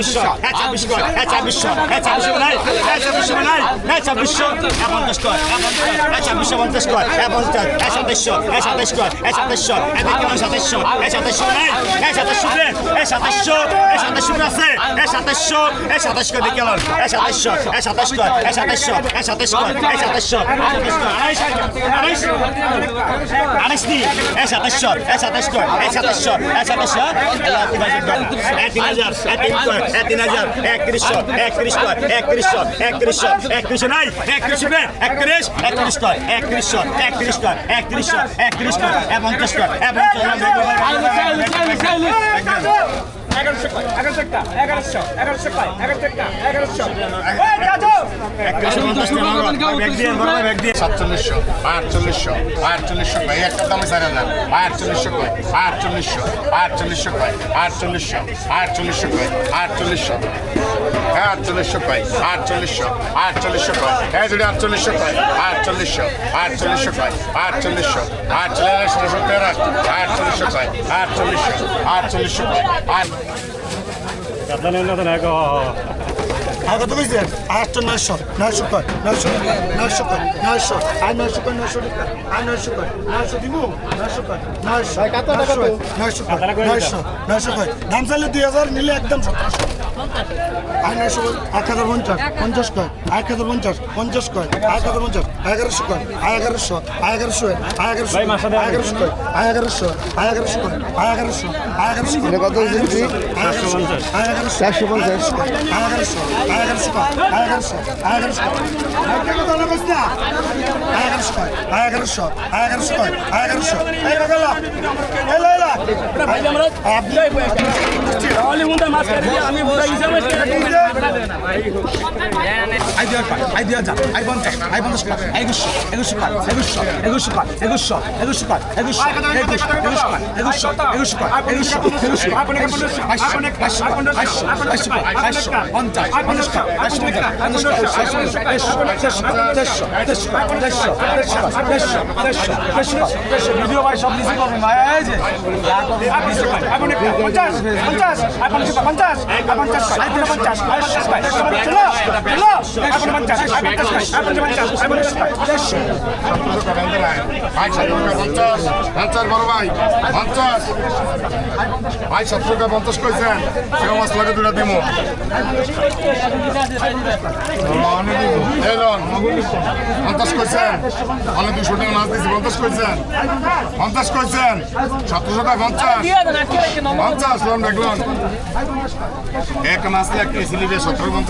ছাব্বিশশো হ্যাঁ ছাব্বিশশো হ্যাঁ ছাব্বিশশো হ্যাঁ ছাব্বিশশো নাই হ্যাঁ ছাব্বিশশো নাই হ্যাঁ ছাব্বিশশো হ্যাঁ পঞ্চাশ কর হ্যাঁ ছাব্বিশশো পঞ্চাশ কর হ্যাঁ পঞ্চাশ হ্যাঁ সাতাইশশো হ্যাঁ সাতাইশ কর হ্যাঁ সাতাইশশো হ্যাঁ দেখলাম সাতাইশশো হ্যাঁ সাতাইশশো নাই হ্যাঁ সাতাইশশো রে হ্যাঁ সাতাইশশো হ্যাঁ সাতাইশশো আছে হ্যাঁ সাতাইশশো হ্যাঁ সাতাইশ কর দেখলাম হ্যাঁ সাতাইশশো হ্যাঁ সাতাইশ কর হ্যাঁ সাতাইশশো হ্যাঁ সাতাইশ কর হ্যাঁ সাতাইশশো হ্যাঁ সাতাইশ কর আড়াইশ নি হ্যাঁ সাতাইশশো হ্যাঁ সাতাইশ কর হ্যাঁ সাতাইশশো হ্যাঁ সাতাইশশো হ্যাঁ তিন হাজার হ্যাঁ তিন কর হ্যাঁ তিন হাজার তিন হাজার একত্রিশশো একত্রিশশো একত্রিশশো একত্রিশশো একত্রিশশো নাই একত্রিশশো রে একত্রিশ একত্রিশশো একত্রিশশো একত্রিশশো একত্রিশশো একত্রিশশো এবং পঞ্চাশশো এবং কয় এগারোশো এগারোশো কয় এগারোশো একটা, এগারোশো। সাতচল্লিশশো আটচল্লিশশো আটচল্লিশশো কয় একটা দামে চার হাজার আটচল্লিশশো কয় আটচল্লিশশো আটচল্লিশশো কয় আটচল্লিশশো আটচল্লিশশো কয় আটচল্লিশশো আটচল্লিশশো কয় আটচল্লিশশো আটচল্লিশশো কয় এই যদি আটচল্লিশশো কয় আটচল্লিশশো আটচল্লিশশো কয় আটচল্লিশশো আটচল্লিশশো সত্তর আটচল্লিশশো কয় আটচল্লিশশো আটচল্লিশশো কয় আট అట్లనే ఉన్నది నాకు আর কত কইছে আটশো নয়শো নয়শো কয় নয়শো নয়শো কয় নয়শো আর নয়শো কয় নয়শো আর নয়শো কয় নয়শো দিব নয়শো কয় নয়শো নয়শো কয় নয়শো নয়শো কয়। দাম চাইলে দুই হাজার নিলে একদম সতেরোশো আর নয়শো কয় এক হাজার পঞ্চাশ পঞ্চাশ কয় এক হাজার পঞ্চাশ পঞ্চাশ কয় এক হাজার পঞ্চাশ এগারোশো কয় এগারোশো এগারোশো এগারোশো এগারোশো কয় এগারোশো এগারোশো কয় এগারোশো এগারোশো কত এগারোশো এগারোশো পঞ্চাশ। এগারোশো এগারোশো এগারোশো এগারোশো এগারোশো এগারোশো এগারোশো এগারোশো আপনি ভিডিও ভাই সব নিজে করবেন ভাই এই যে পঞ্চাশ পঞ্চাশ পঞ্চাশ পঞ্চাশ পঞ্চাশ পঞ্চাশ পঞ্চাশ পঞ্চাশ বড় ভাই পঞ্চাশ ভাই সত্তর টাকা পঞ্চাশ কইছেন সেও মাছ লাগে দুটা লন পঞ্চাশ কইছেন অনেক দুশো টাকা মাছ দিছি পঞ্চাশ কইছেন পঞ্চাশ কইছেন সতেরোশো টাকা পঞ্চাশ পঞ্চাশ লোন দেখলন এক মাছ লাগতে সতেরো পঞ্চাশ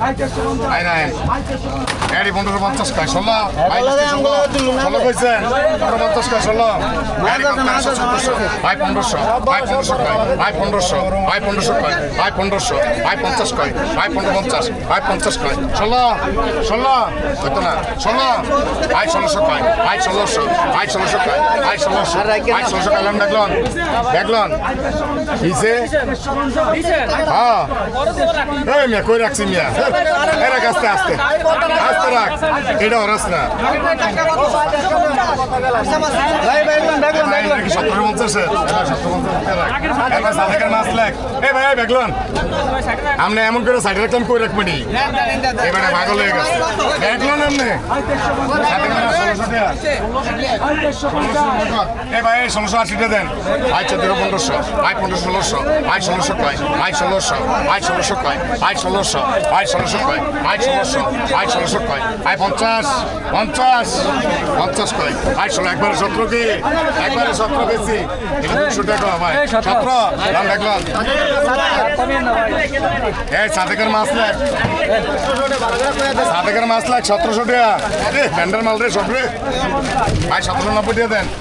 আই না এডি পনেরো পঞ্চাশ খায় ষোলো ষোলো কইছেন পনেরো পঞ্চাশ খায় ষোলো ভাই পনেরোশো ভাই পনেরোশো খায় ভাই পনেরোশো ভাই পনেরোশো খায় ভাই পনেরোশো ভাই পঞ্চাশ খায় ভাই পনেরো পঞ্চাশ ভাই পঞ্চাশ খায় ষোলো ষোলো হইতো না। ষোলো ভাই ষোলোশো খায় ভাই ষোলোশো ভাই ষোলোশো খায় ভাই ষোলোশো ভাই ষোলোশো খাইলাম দেখলন দেখলন। হ্যাঁ। কই রাখছি মিয়া? এরা আস্তে আস্তে। আস্তে রাখ। এটা অরস না এমন করে রাখবেনি এবারে এ ষোলোশো দেন। পনেরো ষোলোশো। ষোলোশো ষোলোশো। আয় ষোলোশো কয়? ভাই ষোলোশো ভাই ষোলোশো কয়? ভাই পঞ্চাশ পঞ্চাশ পঞ্চাশ কয়? ভাই ষোলো একবারে সতেরো কি? একবারে সতেরো বেশি এটা দুশো টাকা ভাই। সতেরো। দাম দেখলাম এই সাদেকের মাছ লাগ সাদেকের মাছ লাগ সতেরোশো টাকা। এ মাল রে সব রে। ভাই সতেরো নব্বই দিয়ে দেন।